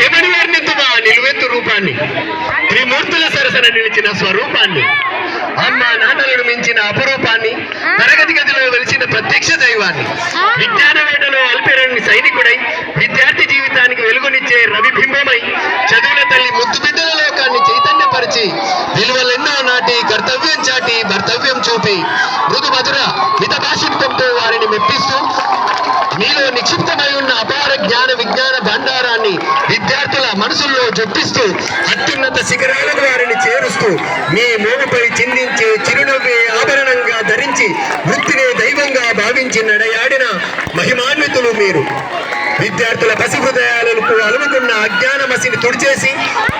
ఏమని వర్ణిద్దుమా నిలువెత్తు రూపాన్ని. త్రిమూర్తుల సరసన నిలిచిన స్వరూపాన్ని. అమ్మ నాన్నలను మించిన అపరూపాన్ని. తరగతి గదిలో వెలిసిన ప్రత్యక్ష దైవాన్ని. విజ్ఞాన వేటలో అల్పెరని సైనికుడై విద్యార్థి జీవితానికి వెలుగునిచ్చే రవిబింబమై చదువుల తల్లి ముద్దు బిడ్డల లోకాన్ని చైతన్యపరిచి విలువలెన్నో నాటి కర్తవ్యం చాటి భర్తవ్యం చూపి మృదు మధుర మనసుల్లో జొప్పిస్తూ అత్యున్నత శిఖరాలకు వారిని చేరుస్తూ మీ మోగుపై చిందించే చిరునవ్వే ఆభరణంగా ధరించి వృత్తినే దైవంగా భావించి నడయాడిన మహిమాన్వితులు మీరు. విద్యార్థుల పసి హృదయాలకు అలుముకున్న అజ్ఞానమసిని తుడిచేసి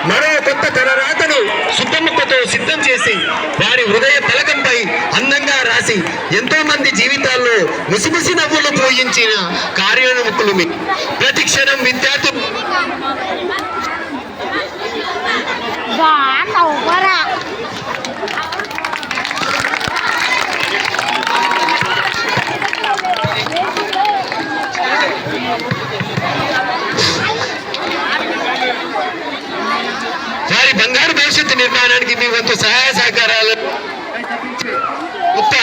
మరో కొత్త తలరాతను శుద్ధముక్కతో సిద్ధం చేసి వారి హృదయ పలకంపై అందంగా రాసి ఎంతో మంది జీవితాల్లో ముసిముసి నవ్వులు పోయించిన కార్యోన్ముఖులు మీ. ప్రతి క్షణం విద్యార్థులు Gõ tàu quá వారి బంగారు భవిష్యత్తు నిర్మాణానికి మీ వంతు సహాయ సహకారాలు. ఉత్త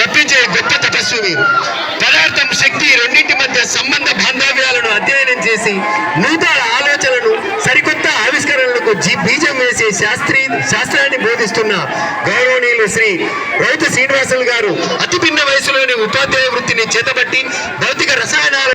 తప్పించే గొప్ప తపస్సు మీరు. మధ్య సంబంధ బాంధవ్యాలను అధ్యయనం చేసి నూతన ఆలోచనలు సరికొత్త ఆవిష్కరణలకు బీజం వేసి శాస్త్రీ శాస్త్రాన్ని బోధిస్తున్న గౌరవనీయులు శ్రీ రైతు శ్రీనివాసులు గారు. అతి భిన్న వయసులోని ఉపాధ్యాయ వృత్తిని చేతబట్టి భౌతిక రసాయనాలు